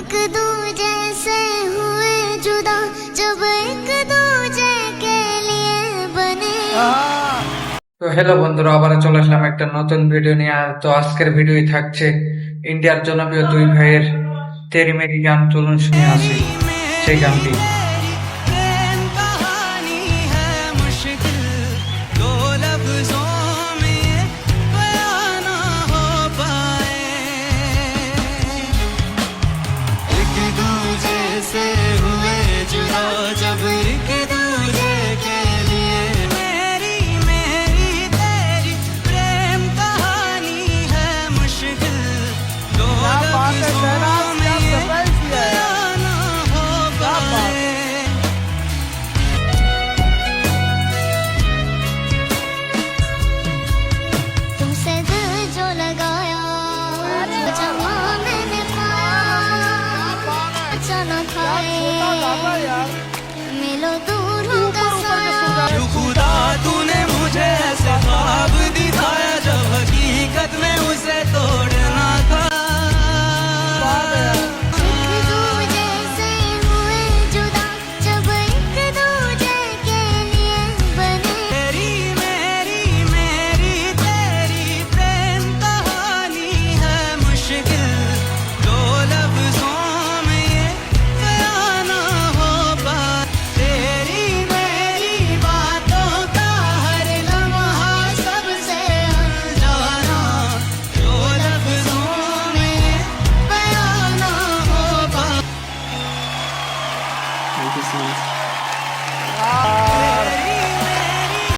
एक दूजे से हुए जुदा जब एक दूजे के लिए बने তো হ্যালো বন্ধুরা আবার চলে আসলাম একটা নতুন ভিডিও নিয়ে আর তো আজকের ভিডিওই থাকছে ইন্ডিয়ার জনপ্রিয় দুই ভাইয়ের তেরি মেরি গান চলুন শুনে আসি সেই গানটি से हुए जुदा जब एक दूजे के लिए। मेरी मेरी तेरी प्रेम कहानी है मुश्किल। दो 我要大闸蟹呀 business.